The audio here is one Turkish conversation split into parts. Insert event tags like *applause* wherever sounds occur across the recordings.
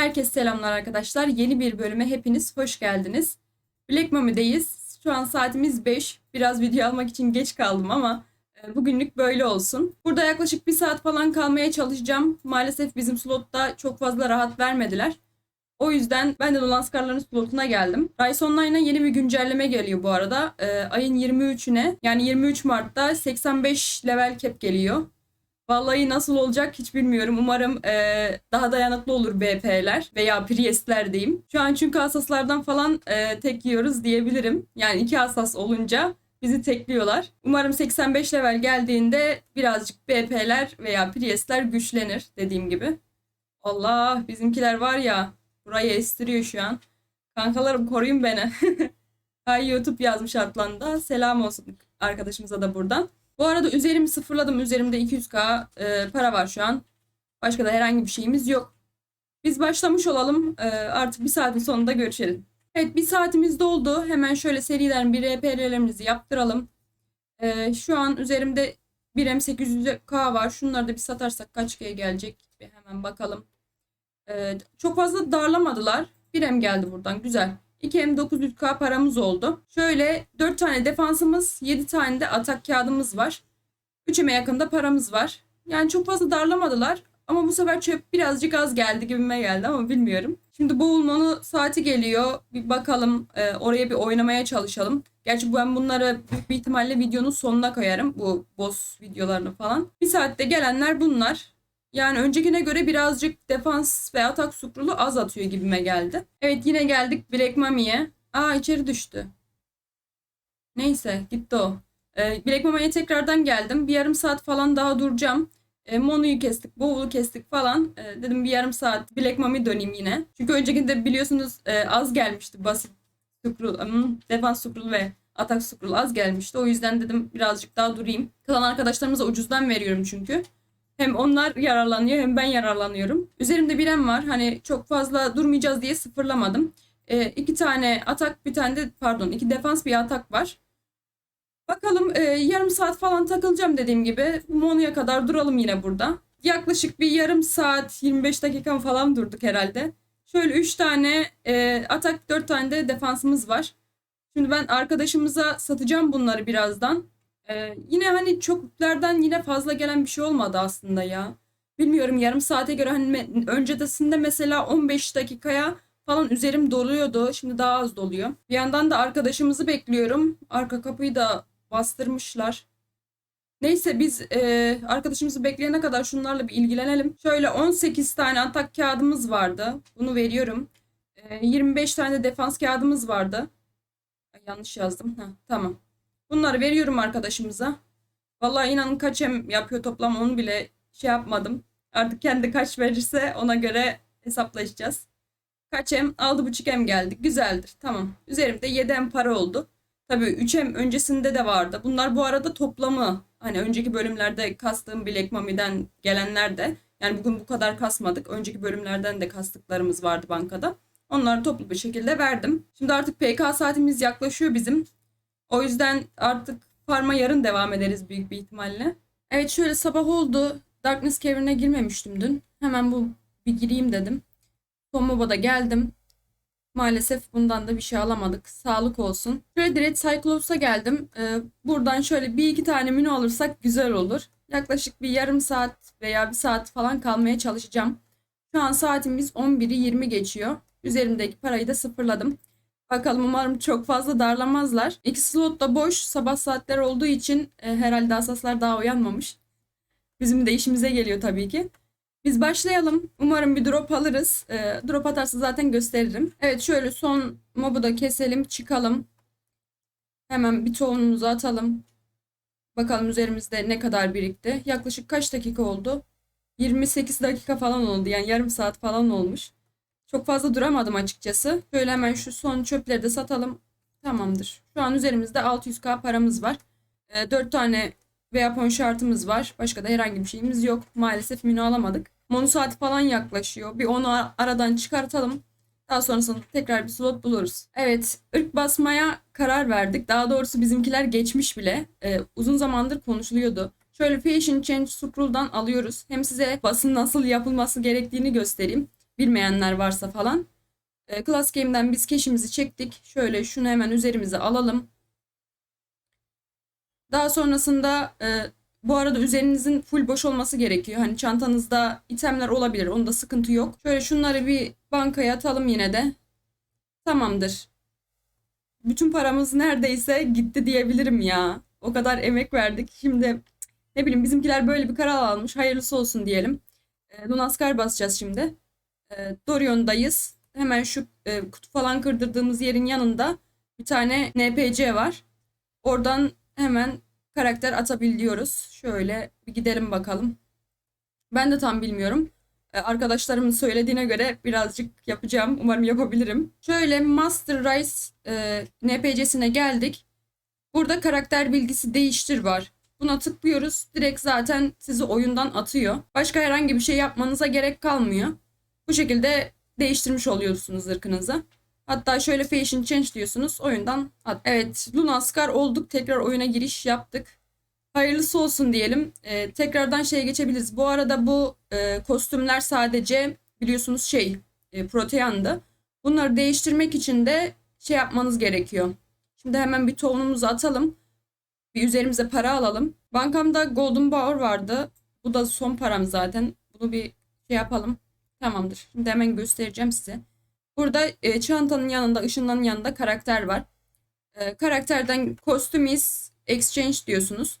Herkese selamlar arkadaşlar. Yeni bir bölüme hepiniz hoş geldiniz. Black Mummy'deyiz. Şu an saatimiz 5. Biraz video almak için geç kaldım ama e, bugünlük böyle olsun. Burada yaklaşık bir saat falan kalmaya çalışacağım. Maalesef bizim slotta çok fazla rahat vermediler. O yüzden ben de Nolan Scar'ların slotuna geldim. Rise Online'a yeni bir güncelleme geliyor bu arada. E, ayın 23'üne yani 23 Mart'ta 85 level cap geliyor. Vallahi nasıl olacak hiç bilmiyorum. Umarım eee, daha dayanıklı olur BP'ler veya Priest'ler diyeyim. Şu an çünkü asaslardan falan eee, tek yiyoruz diyebilirim. Yani iki asas olunca bizi tekliyorlar. Umarım 85 level geldiğinde birazcık BP'ler veya Priest'ler güçlenir dediğim gibi. Allah bizimkiler var ya burayı estiriyor şu an. Kankalarım koruyun beni. *laughs* Hay YouTube yazmış Atlan'da. Selam olsun arkadaşımıza da buradan. Bu arada üzerimi sıfırladım. Üzerimde 200k e, para var şu an. Başka da herhangi bir şeyimiz yok. Biz başlamış olalım. E, artık bir saatin sonunda görüşelim. Evet bir saatimiz doldu. Hemen şöyle seriden bir RPR'lerimizi yaptıralım. E, şu an üzerimde 1M800k var. Şunları da bir satarsak kaç K gelecek? Bir hemen bakalım. E, çok fazla darlamadılar. 1M geldi buradan. Güzel. 2M 900k paramız oldu. Şöyle 4 tane defansımız, 7 tane de atak kağıdımız var. 3M'e yakında paramız var. Yani çok fazla darlamadılar. Ama bu sefer çöp birazcık az geldi gibime geldi ama bilmiyorum. Şimdi boğulmanı saati geliyor. Bir bakalım e, oraya bir oynamaya çalışalım. Gerçi ben bunları büyük bir ihtimalle videonun sonuna koyarım. Bu boss videolarını falan. Bir saatte gelenler bunlar. Yani öncekine göre birazcık defans ve atak sukrulu az atıyor gibime geldi. Evet yine geldik Black Mummy'ye. Aa içeri düştü. Neyse gitti o. Ee, Black Mummy'ye tekrardan geldim. Bir yarım saat falan daha duracağım. E, Monu'yu kestik, Bowl'u kestik falan. E, dedim bir yarım saat Black Mummy döneyim yine. Çünkü öncekinde biliyorsunuz e, az gelmişti basit sukrul, defans sukrul ve atak sukrul az gelmişti. O yüzden dedim birazcık daha durayım. Kalan arkadaşlarımıza ucuzdan veriyorum çünkü. Hem onlar yararlanıyor hem ben yararlanıyorum. Üzerimde birem var. Hani çok fazla durmayacağız diye sıfırlamadım. E, iki tane atak bir tane de pardon iki defans bir atak var. Bakalım e, yarım saat falan takılacağım dediğim gibi. Mono'ya kadar duralım yine burada. Yaklaşık bir yarım saat 25 dakika falan durduk herhalde. Şöyle 3 tane e, atak 4 tane de defansımız var. Şimdi ben arkadaşımıza satacağım bunları birazdan. Ee, yine hani çoklardan yine fazla gelen bir şey olmadı aslında ya. Bilmiyorum yarım saate göre hani me- öncesinde mesela 15 dakikaya falan üzerim doluyordu. Şimdi daha az doluyor. Bir yandan da arkadaşımızı bekliyorum. Arka kapıyı da bastırmışlar. Neyse biz e, arkadaşımızı bekleyene kadar şunlarla bir ilgilenelim. Şöyle 18 tane atak kağıdımız vardı. Bunu veriyorum. E, 25 tane defans kağıdımız vardı. Ay, yanlış yazdım. Heh, tamam. Bunları veriyorum arkadaşımıza. Vallahi inanın kaç em yapıyor toplam onu bile şey yapmadım. Artık kendi kaç verirse ona göre hesaplaşacağız. Kaç em? 6,5 em geldi. Güzeldir. Tamam. Üzerimde 7 em para oldu. Tabii 3 em öncesinde de vardı. Bunlar bu arada toplamı. Hani önceki bölümlerde kastığım Black Mummy'den gelenler de. Yani bugün bu kadar kasmadık. Önceki bölümlerden de kastıklarımız vardı bankada. Onları toplu bir şekilde verdim. Şimdi artık PK saatimiz yaklaşıyor bizim. O yüzden artık farma yarın devam ederiz büyük bir ihtimalle. Evet şöyle sabah oldu. Darkness Caver'ına girmemiştim dün. Hemen bu bir gireyim dedim. Son geldim. Maalesef bundan da bir şey alamadık. Sağlık olsun. Şöyle direkt Cyclops'a geldim. Ee, buradan şöyle bir iki tane menü alırsak güzel olur. Yaklaşık bir yarım saat veya bir saat falan kalmaya çalışacağım. Şu an saatimiz 11'i 20 geçiyor. Üzerimdeki parayı da sıfırladım. Bakalım umarım çok fazla darlamazlar. İki slot da boş. Sabah saatler olduğu için e, herhalde asaslar daha uyanmamış. Bizim de işimize geliyor tabii ki. Biz başlayalım. Umarım bir drop alırız. E, drop atarsa zaten gösteririm. Evet şöyle son mobu da keselim. Çıkalım. Hemen bir tohumumuzu atalım. Bakalım üzerimizde ne kadar birikti. Yaklaşık kaç dakika oldu? 28 dakika falan oldu. Yani yarım saat falan olmuş. Çok fazla duramadım açıkçası. Şöyle hemen şu son çöpleri de satalım. Tamamdır. Şu an üzerimizde 600k paramız var. E, 4 tane weapon şartımız var. Başka da herhangi bir şeyimiz yok. Maalesef menü alamadık. Mono saati falan yaklaşıyor. Bir onu aradan çıkartalım. Daha sonrasında tekrar bir slot buluruz. Evet, ırk basmaya karar verdik. Daha doğrusu bizimkiler geçmiş bile. E, uzun zamandır konuşuluyordu. Şöyle Fashion Change Scroll'dan alıyoruz. Hem size basın nasıl yapılması gerektiğini göstereyim. Bilmeyenler varsa falan. E, Class Game'den biz keşimizi çektik. Şöyle şunu hemen üzerimize alalım. Daha sonrasında e, bu arada üzerinizin full boş olması gerekiyor. Hani çantanızda itemler olabilir. Onda sıkıntı yok. Şöyle şunları bir bankaya atalım yine de. Tamamdır. Bütün paramız neredeyse gitti diyebilirim ya. O kadar emek verdik. Şimdi ne bileyim bizimkiler böyle bir karar almış. Hayırlısı olsun diyelim. E, Lunaskar basacağız şimdi. E, Dorion'dayız. Hemen şu e, kutu falan kırdırdığımız yerin yanında bir tane NPC var. Oradan hemen karakter atabiliyoruz. Şöyle bir gidelim bakalım. Ben de tam bilmiyorum. Ee, Arkadaşlarımın söylediğine göre birazcık yapacağım. Umarım yapabilirim. Şöyle Master Race e, NPC'sine geldik. Burada karakter bilgisi değiştir var. Buna tıklıyoruz. Direkt zaten sizi oyundan atıyor. Başka herhangi bir şey yapmanıza gerek kalmıyor. Bu şekilde değiştirmiş oluyorsunuz ırkınızı. Hatta şöyle fashion change diyorsunuz. Oyundan at. Evet Lunaskar olduk. Tekrar oyuna giriş yaptık. Hayırlısı olsun diyelim. Ee, tekrardan şeye geçebiliriz. Bu arada bu e, kostümler sadece biliyorsunuz şey e, proteandı. Bunları değiştirmek için de şey yapmanız gerekiyor. Şimdi hemen bir tohumumuzu atalım. Bir üzerimize para alalım. Bankamda Golden Bower vardı. Bu da son param zaten. Bunu bir şey yapalım. Tamamdır. Şimdi hemen göstereceğim size. Burada e, çantanın yanında, ışınlanın yanında karakter var. E, karakterden kostüm is exchange diyorsunuz.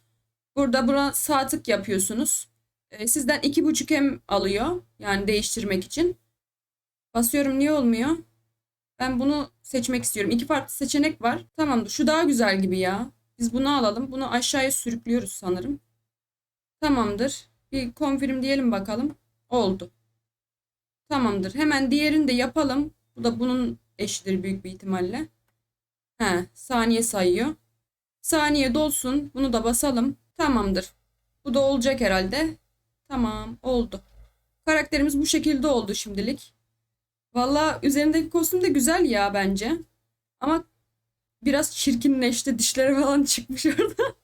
Burada buna sağ tık yapıyorsunuz. E, sizden 2.5 M alıyor. Yani değiştirmek için. Basıyorum niye olmuyor? Ben bunu seçmek istiyorum. İki farklı seçenek var. Tamamdır. Şu daha güzel gibi ya. Biz bunu alalım. Bunu aşağıya sürüklüyoruz sanırım. Tamamdır. Bir confirm diyelim bakalım. Oldu. Tamamdır. Hemen diğerini de yapalım. Bu da bunun eşidir büyük bir ihtimalle. He, saniye sayıyor. Saniye dolsun. Bunu da basalım. Tamamdır. Bu da olacak herhalde. Tamam, oldu. Karakterimiz bu şekilde oldu şimdilik. Valla üzerindeki kostüm de güzel ya bence. Ama biraz çirkinleşti. Dişleri falan *laughs* çıkmış orada.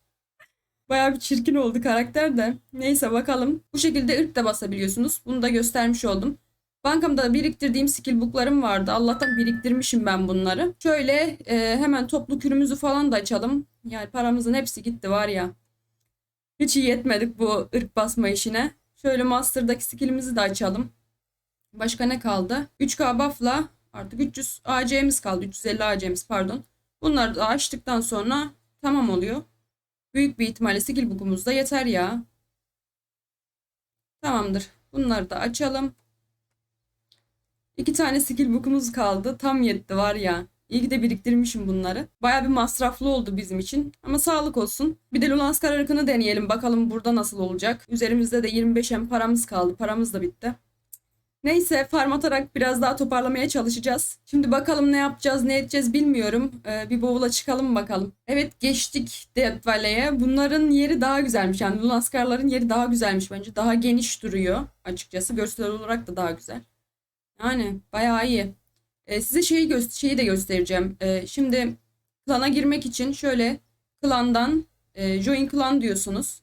Bayağı bir çirkin oldu karakter de. Neyse bakalım. Bu şekilde ırk da basabiliyorsunuz. Bunu da göstermiş oldum. Bankamda biriktirdiğim skill booklarım vardı. Allah'tan biriktirmişim ben bunları. Şöyle e, hemen toplu kürümüzü falan da açalım. Yani paramızın hepsi gitti var ya. Hiç iyi yetmedik bu ırk basma işine. Şöyle master'daki skillimizi de açalım. Başka ne kaldı? 3K buff'la artık 300 AC'miz kaldı. 350 AC'miz pardon. Bunları da açtıktan sonra tamam oluyor. Büyük bir ihtimalle skill book'umuz da yeter ya. Tamamdır. Bunları da açalım. İki tane skill book'umuz kaldı. Tam yetti var ya. İyi ki de biriktirmişim bunları. Baya bir masraflı oldu bizim için. Ama sağlık olsun. Bir de Lunaskar ırkını deneyelim. Bakalım burada nasıl olacak. Üzerimizde de 25 hem paramız kaldı. Paramız da bitti. Neyse farm atarak biraz daha toparlamaya çalışacağız. Şimdi bakalım ne yapacağız ne edeceğiz bilmiyorum. Ee, bir bowl'a çıkalım bakalım. Evet geçtik Death Valley'e. Bunların yeri daha güzelmiş. Yani Lunaskarların yeri daha güzelmiş bence. Daha geniş duruyor açıkçası. Görsel olarak da daha güzel. Yani bayağı iyi. Ee, size şeyi, gö şeyi de göstereceğim. Ee, şimdi klana girmek için şöyle klandan e, join klan diyorsunuz.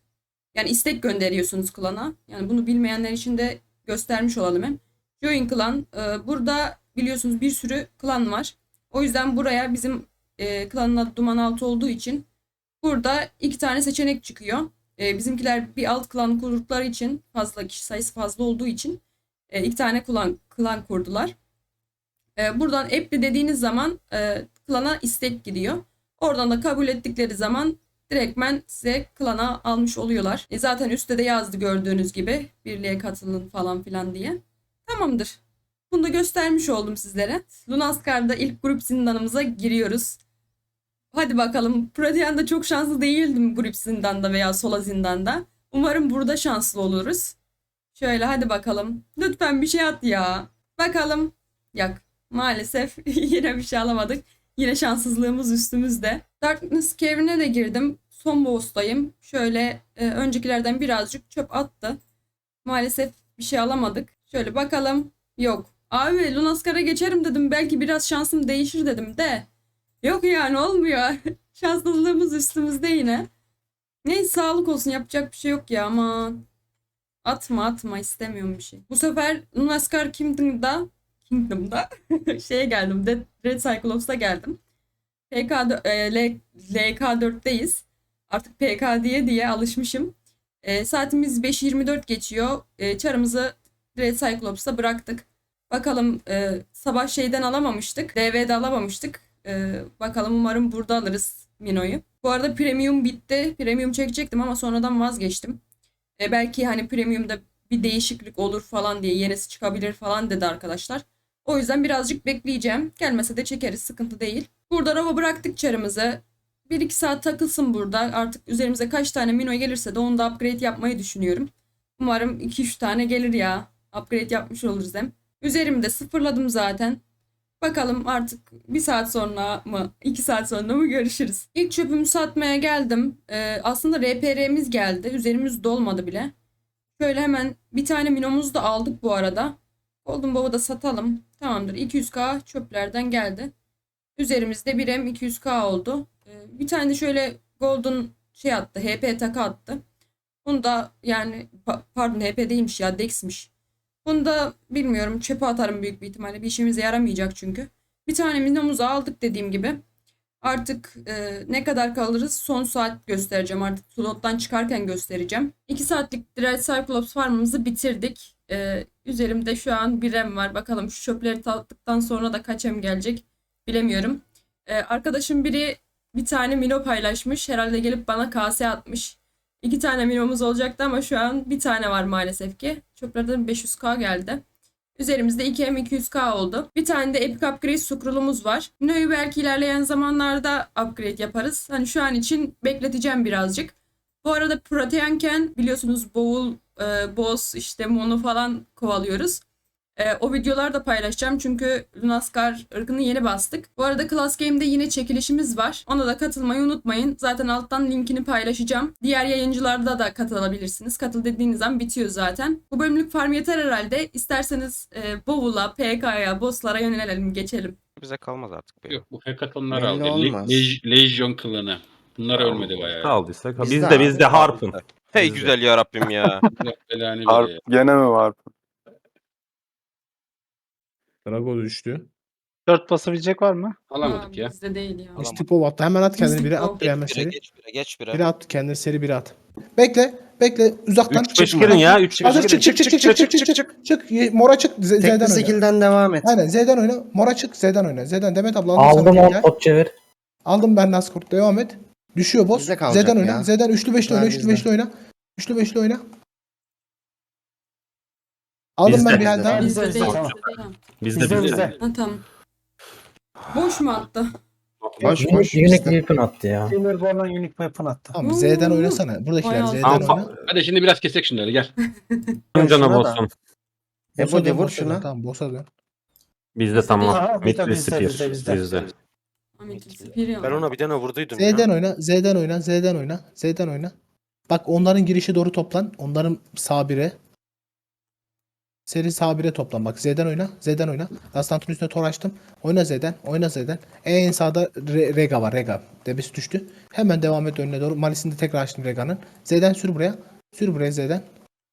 Yani istek gönderiyorsunuz klana. Yani bunu bilmeyenler için de göstermiş olalım hem. Join klan. E, burada biliyorsunuz bir sürü klan var. O yüzden buraya bizim e, klanın adı Duman Altı olduğu için burada iki tane seçenek çıkıyor. E, bizimkiler bir alt klan kurdukları için fazla kişi sayısı fazla olduğu için e, iki tane klan, klan kurdular. E, buradan apply dediğiniz zaman e, klana istek gidiyor. Oradan da kabul ettikleri zaman direktmen size klana almış oluyorlar. E, zaten üstte de yazdı gördüğünüz gibi birliğe katılın falan filan diye. Tamamdır. Bunu da göstermiş oldum sizlere. Lunaskar'da ilk grup zindanımıza giriyoruz. Hadi bakalım. Protean'da çok şanslı değildim grup zindanda veya sola zindanda. Umarım burada şanslı oluruz. Şöyle hadi bakalım. Lütfen bir şey at ya. Bakalım. Yok. Maalesef *laughs* yine bir şey alamadık. Yine şanssızlığımız üstümüzde. Darkness Cave'ine de girdim. Son boss'tayım. Şöyle e, öncekilerden birazcık çöp attı. Maalesef bir şey alamadık. Şöyle bakalım. Yok. Abi Lunaskar'a geçerim dedim. Belki biraz şansım değişir dedim de. Yok yani olmuyor. *laughs* Şanssızlığımız üstümüzde yine. Neyse sağlık olsun yapacak bir şey yok ya aman. Atma atma istemiyorum bir şey. Bu sefer Lunaskar Kingdom'da Kingdom'da *laughs* şeye geldim. Dead, Red Cyclops'a geldim. PK, e, L- LK4'teyiz. Artık PK diye diye alışmışım. E, saatimiz 5.24 geçiyor. E, çarımızı Red Cyclops'ta bıraktık. Bakalım e, sabah şeyden alamamıştık. DV'de alamamıştık. E, bakalım umarım burada alırız Mino'yu. Bu arada premium bitti. Premium çekecektim ama sonradan vazgeçtim. E, belki hani premiumda bir değişiklik olur falan diye yenisi çıkabilir falan dedi arkadaşlar. O yüzden birazcık bekleyeceğim. Gelmese de çekeriz sıkıntı değil. Burada rava bıraktık çarımızı. 1-2 saat takılsın burada. Artık üzerimize kaç tane Mino gelirse de onu da upgrade yapmayı düşünüyorum. Umarım 2-3 tane gelir ya. Upgrade yapmış oluruz hem. Üzerimde sıfırladım zaten. Bakalım artık bir saat sonra mı, iki saat sonra mı görüşürüz. İlk çöpümü satmaya geldim. Ee, aslında RPR'miz geldi. Üzerimiz dolmadı bile. Şöyle hemen bir tane minomuz da aldık bu arada. Golden Bow'u da satalım. Tamamdır. 200k çöplerden geldi. Üzerimizde bir M 200k oldu. Ee, bir tane de şöyle Golden şey attı. HP takı attı. Bunu da yani pa- pardon HP değilmiş ya Dex'miş. Bunu da bilmiyorum çöpe atarım büyük bir ihtimalle. Bir işimize yaramayacak çünkü. Bir tane minomuzu aldık dediğim gibi. Artık e, ne kadar kalırız son saat göstereceğim. Artık slottan çıkarken göstereceğim. 2 saatlik Red Cyclops farmımızı bitirdik. E, üzerimde şu an bir M var. Bakalım şu çöpleri tattıktan sonra da kaç M gelecek bilemiyorum. E, arkadaşım biri bir tane mino paylaşmış. Herhalde gelip bana kase atmış. İki tane minomuz olacaktı ama şu an bir tane var maalesef ki. Çöplerden 500k geldi. Üzerimizde 2M 200k oldu. Bir tane de Epic Upgrade Scroll'umuz var. Mino'yu belki ilerleyen zamanlarda upgrade yaparız. Hani şu an için bekleteceğim birazcık. Bu arada Proteanken biliyorsunuz Bowl, e, Boss, işte Mono falan kovalıyoruz. E, o videoları da paylaşacağım çünkü Lunaskar ırkını yeni bastık. Bu arada Class Game'de yine çekilişimiz var. Ona da katılmayı unutmayın. Zaten alttan linkini paylaşacağım. Diğer yayıncılarda da katılabilirsiniz. Katıl dediğiniz an bitiyor zaten. Bu bölümlük farm yeter herhalde. İsterseniz e, Bowl'a, PK'ya, Boss'lara yönelelim, geçelim. Bize kalmaz artık. be. Yok bu hackathonlar Belli aldı. Le- olmaz. Leg- Legion klanı. Bunlar ölmedi bayağı. Aldıysak. Bizde Bizde abi, bizde Harp'ın. Hey güzel ya Rabbim ya. Allah belanı Harp, veriyor. gene mi var? Drago düştü. Dört basabilecek var mı? Alamadık ya. Bizde değil ya. Alamam. Stipov attı. Hemen at kendini. Biri at. Bir hemen bire, seri. geç bire, geç bire. Biri at. Kendini seri biri at. Bekle. Bekle. Uzaktan 3 5 çık. girin ya. 3 5 Hazır girin. çık çık çık çık çık çık çık çık. Çık. Ye- Mora çık. Z- Z'den Tekli oyna. skill'den devam et. Aynen Z'den oyna. Mora çık. Z'den oyna. Z'den Demet abla aldım, Aldım sana on gel. pot çevir. Aldım ben Naskurt. Devam et. Düşüyor boss. Bizde kalacak Z'den oyna. ya. Z'den üçlü beşli oyna. Üçlü beşli oyna. Üçlü beşli oyna. Aldım Bizde. ben bir hal daha. Bizde Bizde, değil. tamam. Tamam. Bizde Bizde bizde. bizde. Ha, tamam. Boş mu attı? Boş boş. Unique bizde. Weapon attı ya. Silverborn'dan unique weapon attı. Tamam Z'den oynasana. Buradakiler Bayağı Z'den Tamam, oyna. Hadi şimdi biraz kesek şunları gel. *laughs* Cana Şuna da. bossun. E bu dön, dön. şuna. Tamam boss'a dön. Bizde tamam. Mid bizde, ve bizde, Spear. bizde, bizde. Bizde. Ben ona bir tane vurduydum Z'den ya. oyna, Z'den oyna, Z'den oyna, Z'den oyna. Bak onların girişe doğru toplan. Onların sabire. Seri sabire toplan. Bak Z'den oyna, Z'den oyna. Rastantın üstüne tor açtım. Oyna Z'den, oyna Z'den. En sağda Re- Rega var, Rega. Debesi düştü. Hemen devam et önüne doğru. Malisini de tekrar açtım Rega'nın. Z'den sür buraya. Sür buraya Z'den.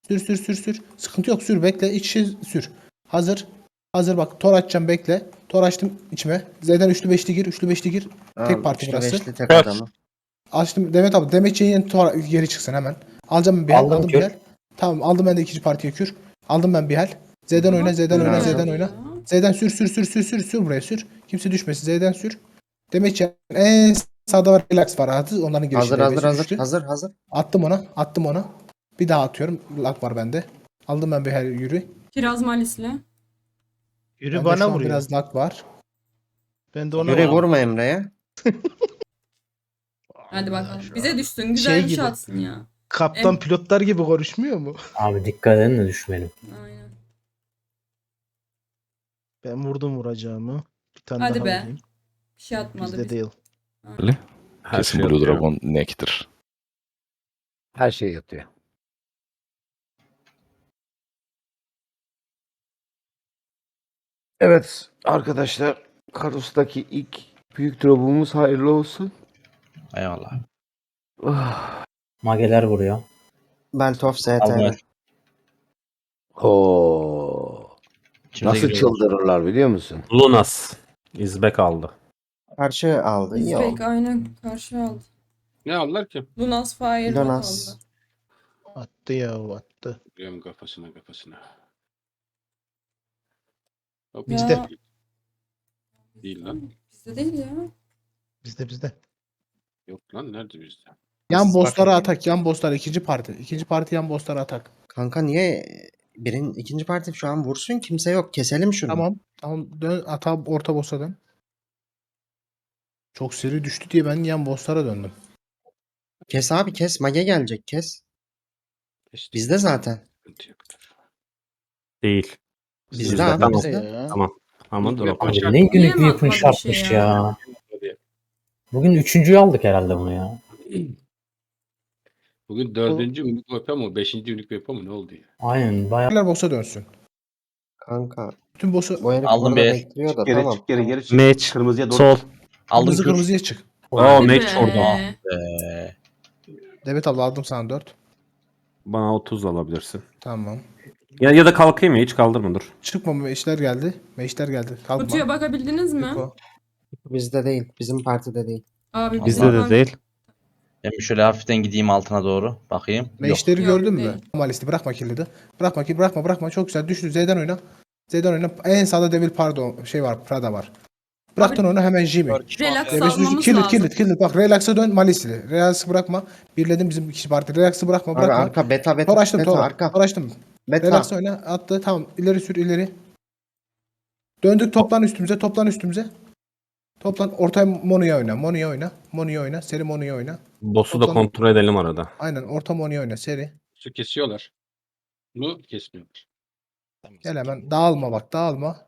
Sür sür sür sür. Sıkıntı yok sür bekle. İç içe sür. Hazır. Hazır bak tor açacağım bekle. Tor açtım içime. Z'den üçlü beşli gir. Üçlü beşli gir. Tamam, parti üçlü burası. tek Evet. adamı. Açtım Demet abi. Yeni tor- geri çıksın hemen. Alacağım bir hal. Aldım Aldım bir hal. Tamam aldım ben de ikinci partiye kür. Aldım ben bir hal. Z'den oyna, Z'den oyna. Z'den oyna. Z'den sür sür sür sür sür sür buraya sür. Kimse düşmesin. Z'den sür. Demetçi en sağda var relax var. Hazır onların girişi. Hazır hazır hazır. Hazır hazır. Attım ona. Attım ona. Bir daha atıyorum. Lak var bende. Aldım ben bir hal yürü. Kiraz Malis'le. Yürü Bende şu bana an vuruyor. Biraz lak var. Ben de ona Yürü vurma Emre'ye. Hadi bakalım. Bize düşsün. Güzel Şey bir şey gibi. atsın ya. Kaptan Em- pilotlar gibi konuşmuyor mu? Abi dikkat edin de düşmeyelim. Aynen. Ben vurdum vuracağımı. Bir tane Hadi daha be. vurayım. Bir şey atmadı Bizde bize. değil. Her Kesin şey Blue. Dragon neck'tir. Her şey yatıyor. Evet arkadaşlar Karus'taki ilk büyük drop'umuz hayırlı olsun. Eyvallah. Ah, Mageler vuruyor. STR. Allah. Oo. İçimize Nasıl giriyorlar. çıldırırlar biliyor musun? Lunas. İzbek aldı. Karşı aldı. iyi oldu. İzbek aynen karşı aldı. Ne aldılar ki? Lunas Fire Lunas. aldı. Attı ya attı. Biliyorum kafasına kafasına. Hop, Bizde. Ya, Değil lan. bizde değil ya. Bizde bizde. Yok lan nerede bizde? Yan bosslara atak. Yan bosslar ikinci parti. İkinci parti yan bosslara atak. Kanka niye birin ikinci parti şu an vursun kimse yok. Keselim şunu. Tamam. Tamam. Dön ata orta boss'a dön. Çok seri düştü diye ben yan bosslara döndüm. Kes abi kes. Mage gelecek kes. İşte Bizde zaten. Değil. Bizde Bizde, abi. tamam. Bizde ya. Ama dur. Abi ne günlük bir yapın bakmadın şartmış şey ya? ya. Bugün üçüncüyü aldık herhalde bunu ya. *clears throat* Bugün dördüncü ünlük yapıyor mu? Beşinci ünlük yapıyor mu? Ne oldu ya? Aynen bayağı. Diğer boss'a dönsün. Kanka Bütün boss'u herif Aldım burada bir. bekliyor da Geri tamam. çık geri geri çık. Meç. Kırmızıya doğru. Sol. Aldım kırmızı kür. kırmızıya çık. Oo Hadi meç be. orada. Ee, Demet abla aldım sana 4. Bana 30 alabilirsin. Tamam. Ya ya da kalkayım ya hiç kaldırma dur. Çıkma meşler geldi. Meşler geldi. Kalkma. Kutuya bakabildiniz mi? Yuko. Bizde değil. Bizim partide değil. Abi Bizde de değil. Ben bir şöyle hafiften gideyim altına doğru. Bakayım. Meşleri Yok, gördün mü? değil. Malisti bırakma kilidi. Bırakma kilidi bırakma bırakma. Çok güzel düştü. Z'den oyna. Z'den oyna. En sağda Devil Pardo şey var. Prada var. Bıraktın onu hemen Jimmy. Relax Devil almamız Killit lazım. killit killit. Bak relax'a dön Malisli. Relax'ı bırakma. Birledim bizim iki parti. Relax'ı bırakma Abi bırakma. arka beta beta. Tor açtım beta tor. arka. Tor açtım. Beta. Relax oyna. Attı. Tamam. İleri sür ileri. Döndük toplan üstümüze. Toplan üstümüze. Toplan ortaya Monu'ya oyna. Monu'ya oyna. Monu'ya oyna. Seri Monu'ya oyna. Boss'u da kontrol edelim arada. Aynen orta Monu'ya oyna. Seri. Su kesiyorlar. Bunu kesmiyorlar. Gel hemen. Dağılma bak. Dağılma.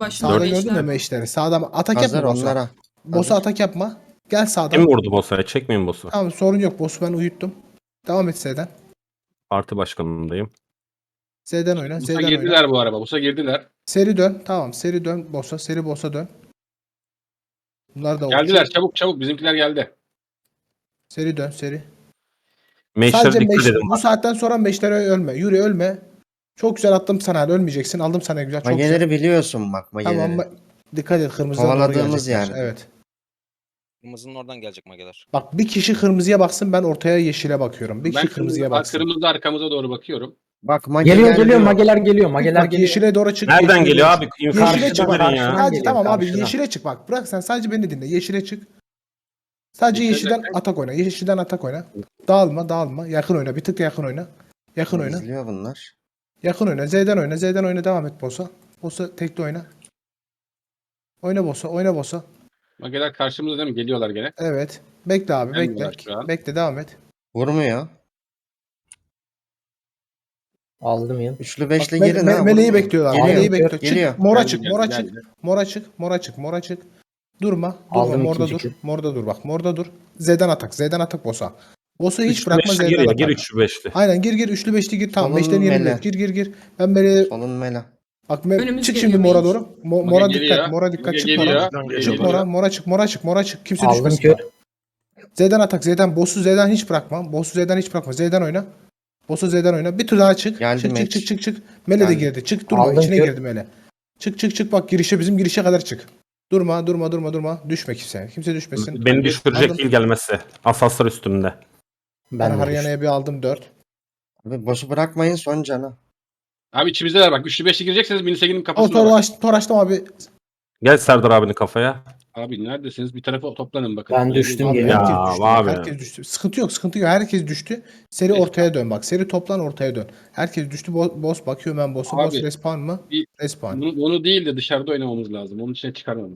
Başında Sağda gördün mü meşleri? Sağda atak Hazır yapma boss'a. onlara. Boss'a atak yapma. Gel sağdan. Kim vurdu boss'a? Çekmeyin boss'u. Tamam sorun yok. Boss'u ben uyuttum. Devam et Z'den. Parti başkanındayım. Z'den oyna. Busa Z'den oyna. girdiler bu araba. Busa girdiler. Seri dön. Tamam. Seri dön boss'a. Seri boss'a dön. Bunlar da Geldiler okçu. çabuk çabuk. Bizimkiler geldi. Seri dön. Seri. Meçlere Sadece dikkat meş, edin. bu saatten sonra meşlere ölme. Yürü ölme. Çok güzel attım sana. Ölmeyeceksin. Aldım sana güzel. Çok Mageleri güzel. biliyorsun bak mageleri. Tamam. ma- Dikkat et. Kırmızıdan doğru Kovaladığımız gelecekler. yer. Evet. Kırmızının oradan gelecek mageler. Bak bir kişi kırmızıya baksın. Ben ortaya yeşile bakıyorum. Bir Ben kişi kırmızıya kırmızı, baksın. kırmızı arkamıza doğru bakıyorum. Bak mage Geliyor geliyor mageler geliyor mageler Bak geliyor. yeşile doğru çık. Nereden yeşile geliyor abi? Yeşile çık. ya. Karşıdan Sadece geliyor, tamam abi karşıdan. yeşile çık bak. Bırak sen sadece beni dinle. Yeşile çık. Sadece yeşilden atak oyna. Yeşilden atak oyna. Dağılma dağılma. Yakın oyna. Bir tık yakın oyna. Yakın oyna. İzliyor bunlar. Yakın oyna. Z'den oyna. Z'den oyna. Devam et boss'a. Boss'a tekli oyna. Oyna boss'a. Oyna boss'a. Mageler karşımızda değil mi? Geliyorlar gene. Evet. Bekle abi. Bekle. Şu an. Bekle. Devam et. Vurmuyor. Aldım ya. Üçlü Bak, beşli me- girin me- ha. meleği vurmuyor. bekliyorlar. Geliyor. Meleği bekliyor. Çık. Geliyor. Mora Geldi, çık. geldi, Mora geldi. çık. Mora çık. Mora çık. Mora çık. Durma. Durma. Aldım Morda ikinci dur. kill. Morda dur bak. Morda dur. Z'den atak. Z'den atak boss'a. Boss'u hiç bırakma Z'den gir atak. Gir 3 5'li. Aynen gir gir. Üçlü beşli gir. Tamam. Solun Beşlerin yerine. mele. Gir gir gir. Ben böyle Solun mela. bak me- Önümüz çık geliyor şimdi mora doğru. Mo- mora geliyor. dikkat. Mora dikkat. Çık geliyor. mora. Çık geliyor. mora. Mora çık. Mora çık. Mora çık. Kimse Aldım düşmesin. kör. Z'den atak. Z'den. Boss'u Z'den hiç bırakma. Boss'u Z'den hiç bırakma. Z'den oyna. Boss'u Z'den oyna. Bir tur daha çık. Geldi çık çık çık çık çık. Mele de girdi. Çık durma. Aldım içine kör. girdi Mele. Çık çık çık bak girişe bizim girişe kadar çık. Durma durma durma durma. Düşme kimse. Kimse düşmesin. Beni düşürecek Aldım. değil gelmezse. Asaslar üstümde. Ben Ben Haryana'ya bir aldım 4. Abi boşu bırakmayın son cana. Abi içimizdeler bak. Üçlü beşli girecekseniz Minisegin'in O kapısına tor, bak. aç, tor açtım abi. Gel Serdar abinin kafaya. Abi neredesiniz? Bir tarafa toplanın bakın. Ben düştüm Abi geliyor. herkes Ya, düştü. abi. Herkes düştü. Sıkıntı yok, sıkıntı yok. Herkes düştü. Seri ortaya dön bak. Seri toplan ortaya dön. Herkes düştü. Bo- boss bakıyor ben boss'a. Abi, Boss respawn mı? bir- Respawn. Bunu, bunu değil de dışarıda oynamamız lazım. Onun içine çıkarmamız